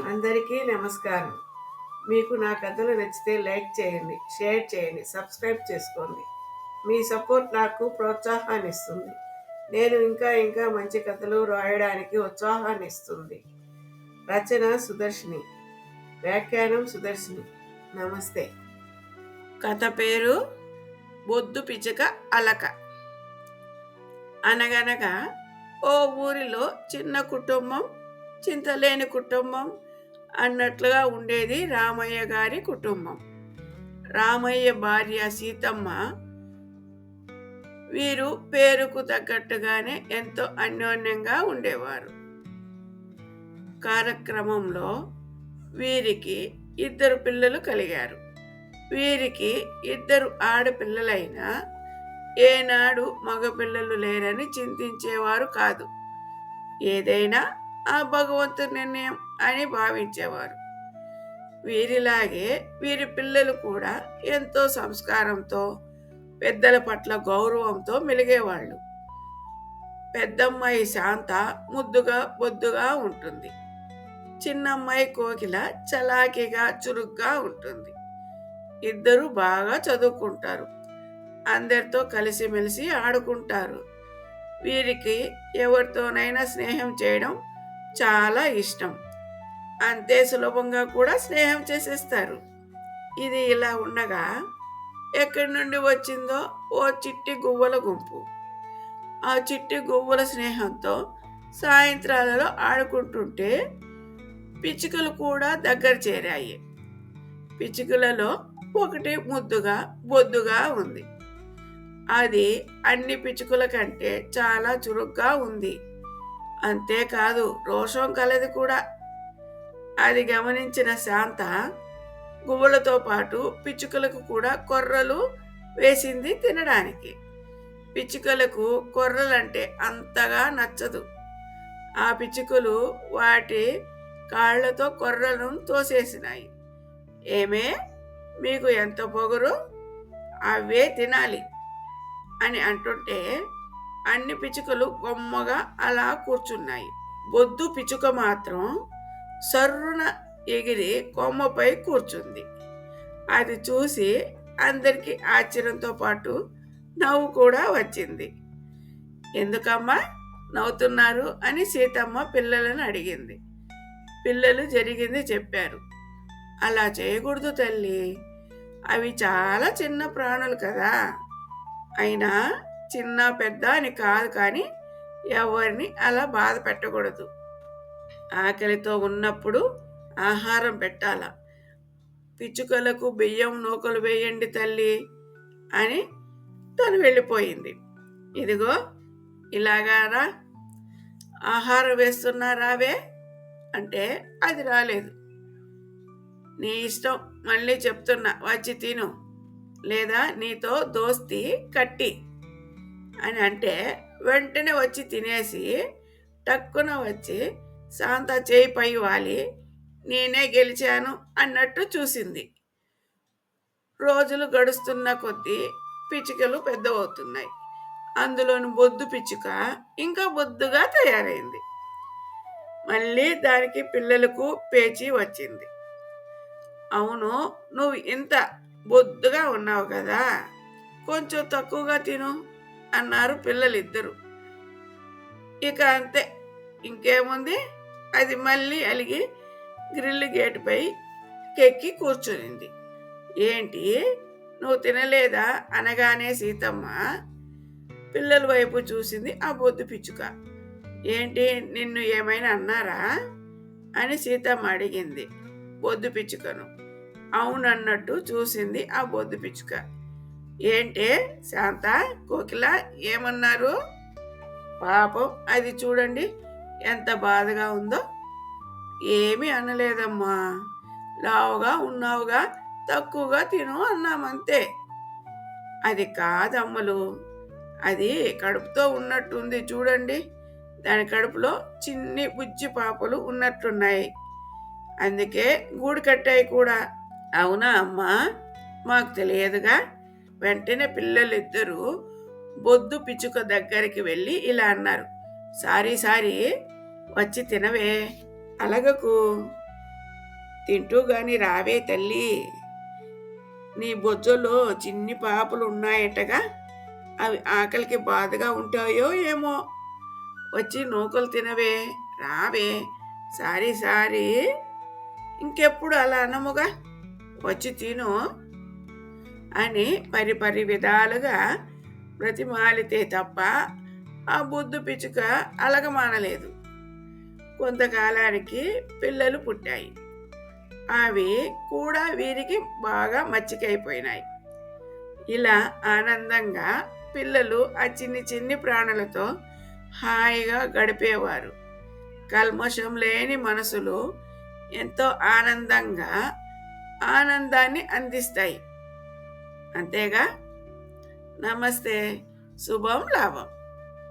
అందరికీ నమస్కారం. మీకు నా కథలు నచ్చితే లైక్ చేయండి షేర్ చేయండి సబ్స్క్రైబ్ చేసుకోండి. మీ సపోర్ట్ నాకు ప్రోత్సాహాన్ని ఇస్తుంది నేను ఇంకా ఇంకా మంచి కథలు రాయడానికి ఉత్సాహాన్ని ఇస్తుంది రచన సుదర్శిని. వ్యాఖ్యానం సుదర్శిని. నమస్తే. కథ పేరు బొద్దు పిచ్చక అలక. అనగనగా ఓ ఊరిలో చిన్న కుటుంబం చింతలేని కుటుంబం అన్నట్లుగా ఉండేది రామయ్య గారి కుటుంబం. రామయ్య భార్య సీతమ్మ వీరు పేరుకు తగ్గట్టుగానే ఎంతో అన్యోన్యంగా ఉండేవారు. కార్యక్రమంలో వీరికి ఇద్దరు పిల్లలు కలిగారు. వీరికి ఇద్దరు ఆడపిల్లలైనా ఏనాడు మగపిల్లలు లేరని చింతించేవారు కాదు. ఏదైనా ఆ భగవంతుని నిర్ణయం అని భావించేవారు. వీరిలాగే వీరి పిల్లలు కూడా ఎంతో సంస్కారంతో పెద్దల పట్ల గౌరవంతో మెలిగేవాళ్ళు. పెద్దమ్మాయి శాంత ముద్దుగా బొద్దుగా ఉంటుంది. చిన్నమ్మాయి కోకిల చలాకీగా చురుగ్గా ఉంటుంది. ఇద్దరు బాగా చదువుకుంటారు. అందరితో కలిసిమెలిసి ఆడుకుంటారు. వీరికి ఎవరితోనైనా స్నేహం చేయడం చాలా ఇష్టం. అంతే సులభంగా కూడా స్నేహం చేసేస్తారు. ఇది ఇలా ఉండగా ఎక్కడి నుండి వచ్చిందో ఓ చిట్టి గువ్వల గుంపు. ఆ చిట్టి గువ్వల స్నేహంతో సాయంత్రాలలో ఆడుకుంటుంటే పిచ్చుకలు కూడా దగ్గర చేరాయి. పిచ్చుకలలో ఒకటి ముద్దుగా బొద్దుగా ఉంది. అది అన్ని పిచ్చుకల కంటే చాలా చురుగ్గా ఉంది. అంతేకాదు రోషం కలది కూడా. అది గమనించిన శాంత గువ్వలతో పాటు పిచ్చుకలకు కూడా కొర్రలు వేసింది తినడానికి. పిచ్చుకలకు కొర్రలంటే అంతగా నచ్చదు. ఆ పిచ్చుకలు వాటి కాళ్ళతో కొర్రలను తోసేసినాయి. ఏమే? మీకు ఎంత పొగరు? అవే తినాలి అని అంటుంటే అన్ని పిచ్చుకలు గొమ్మగా అలా కూర్చున్నాయి. బొద్దు పిచ్చుక మాత్రం సర్రున ఎగిరి కొమ్మపై కూర్చుంది. అది చూసి అందరికీ ఆశ్చర్యంతో పాటు నవ్వు కూడా వచ్చింది. ఎందుకమ్మా నవ్వుతున్నారు అని సీతమ్మ పిల్లలను అడిగింది. పిల్లలు జరిగింది చెప్పారు. అలా చేయకూడదు తల్లి. అవి చాలా చిన్న ప్రాణులు కదా. అయినా చిన్న పెద్ద అని కాదు కానీ ఎవరిని అలా బాధ పెట్టకూడదు. ఆకలితో ఉన్నప్పుడు ఆహారం పెట్టాల? పిచ్చుకలకు బియ్యం నూకలు వేయండి తల్లి అని తను వెళ్ళిపోయింది. ఇదిగో ఇలాగారా ఆహారం వేస్తున్నారావే అంటే అది రాలేదు. నీ ఇష్టం మళ్ళీ చెప్తున్నా వచ్చి తిను. లేదా నీతో దోస్తి కట్టి. అని అంటే వెంటనే వచ్చి తినేసి టక్కున వచ్చి శాంత చేయి పై వాలి నేనే గెలిచాను అన్నట్టు చూసింది. రోజులు గడుస్తున్న కొద్దీ పిచ్చుకలు పెద్దవవుతున్నాయి. అందులోని బొద్దు పిచ్చుక ఇంకా బొద్దుగా తయారైంది. మళ్ళీ దానికి పిల్లలకు పేచి వచ్చింది. అవును నువ్వు ఇంత బొద్దుగా ఉన్నావు కదా కొంచెం తక్కువగా తిను. అన్నారు పిల్లలిద్దరు. ఇక అంతే ఇంకేముంది? అది మళ్ళీ అలిగి గ్రిల్ గేటుపై కెక్కి కూర్చునింది. ఏంటి? నువ్వు తినలేదా? అనగానే సీతమ్మ పిల్లల వైపు చూసింది ఆ బొద్దు పిచ్చుక. ఏంటి? నిన్ను ఏమైనా అన్నారా? అని సీతమ్మ అడిగింది బొద్దు పిచ్చుకను. అవునన్నట్టు చూసింది ఆ బొద్దు పిచ్చుక. ఏంటే శాంత కోకిల ఏమన్నారు? పాపం అది చూడండి ఎంత బాధగా ఉందో. ఏమీ అనలేదమ్మా. లావుగా ఉన్నావుగా తక్కువగా తిను అన్నామంతే. అది కాదమ్మలు. అది కడుపుతో ఉన్నట్టుంది చూడండి. దాని కడుపులో చిన్ని బుజ్జి పాపలు ఉన్నట్టున్నాయి. అందుకే గూడు కట్టాయి కూడా. అవునా అమ్మా? మాకు తెలియదుగా. వెంటనే పిల్లలిద్దరూ బొద్దు పిచ్చుక దగ్గరికి వెళ్ళి ఇలా అన్నారు. సారీ సారీ వచ్చి తినవే. అలగకు. తింటూ గాని రావే తల్లి. నీ బొజ్జలో చిన్ని పాపలు ఉన్నాయటగా అవి ఆకలికి బాధగా ఉంటాయో ఏమో. వచ్చి నూకలు తినవే రావే. Sorry sorry. ఇంకెప్పుడు అలా అనముగా? వచ్చి తిను. అని పరి పరి విధాలుగా బ్రతిమాలితే తప్ప ఆ బుద్ధు పిచ్చుక అలగమానలేదు. కొంతకాలానికి పిల్లలు పుట్టాయి. అవి కూడా వీరికి బాగా మచ్చికైపోయినాయి. ఇలా ఆనందంగా పిల్లలు ఆ చిన్ని చిన్ని ప్రాణులతో హాయిగా గడిపేవారు. కల్మషం లేని మనసులు ఎంతో ఆనందంగా ఆనందాన్ని అందిస్తాయి. అంతేగా? నమస్తే. శుభం లాభం.